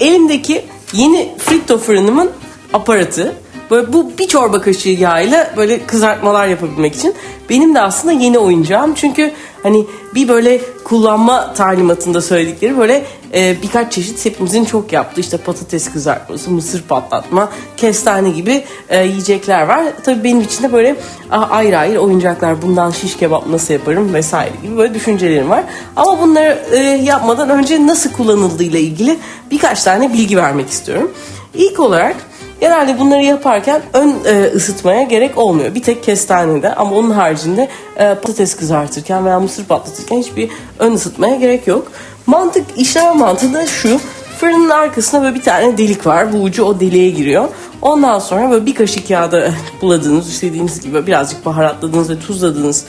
elimdeki yeni fritto fırınımın aparatı. Böyle bu bir çorba kaşığı yağıyla böyle kızartmalar yapabilmek için. Benim de aslında yeni oyuncağım. Çünkü hani bir böyle kullanma talimatında söyledikleri böyle e, birkaç çeşit hepimizin çok yaptığı işte patates kızartması, mısır patlatma, kestane gibi e, yiyecekler var. Tabii benim için de böyle a, ayrı ayrı oyuncaklar. Bundan şiş kebap nasıl yaparım vesaire gibi böyle düşüncelerim var. Ama bunları e, yapmadan önce nasıl kullanıldığıyla ilgili birkaç tane bilgi vermek istiyorum. İlk olarak Genelde bunları yaparken ön e, ısıtmaya gerek olmuyor. Bir tek kestanede ama onun haricinde e, patates kızartırken veya mısır patlatırken hiçbir ön ısıtmaya gerek yok. Mantık, işleme mantığı da şu. Fırının arkasında böyle bir tane delik var. Bu ucu o deliğe giriyor. Ondan sonra böyle bir kaşık yağda buladığınız, istediğiniz gibi birazcık baharatladığınız ve tuzladığınız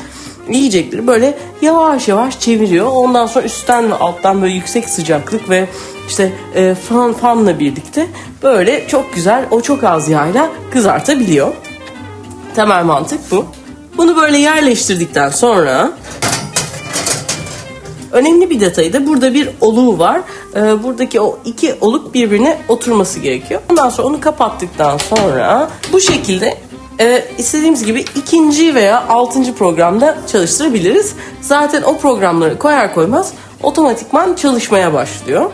yiyecekleri böyle yavaş yavaş çeviriyor. Ondan sonra üstten ve alttan böyle yüksek sıcaklık ve işte e, fan fanla birlikte böyle çok güzel o çok az yağla kızartabiliyor. Temel mantık bu. Bunu böyle yerleştirdikten sonra önemli bir detayı da burada bir oluğu var. Ee, buradaki o iki oluk birbirine oturması gerekiyor. Ondan sonra onu kapattıktan sonra bu şekilde e, istediğimiz gibi ikinci veya altıncı programda çalıştırabiliriz. Zaten o programları koyar koymaz otomatikman çalışmaya başlıyor.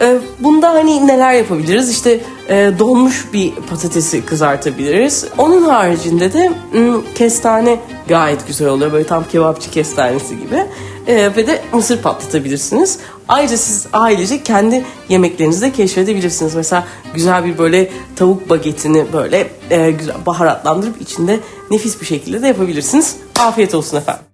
Ee, Bunda hani neler yapabiliriz? İşte e, donmuş bir patatesi kızartabiliriz. Onun haricinde de m, kestane gayet güzel oluyor. Böyle tam kebapçı kestanesi gibi. Ee, ve de mısır patlatabilirsiniz. Ayrıca siz ailece kendi yemeklerinizi de keşfedebilirsiniz. Mesela güzel bir böyle tavuk bagetini böyle e, güzel baharatlandırıp içinde nefis bir şekilde de yapabilirsiniz. Afiyet olsun efendim.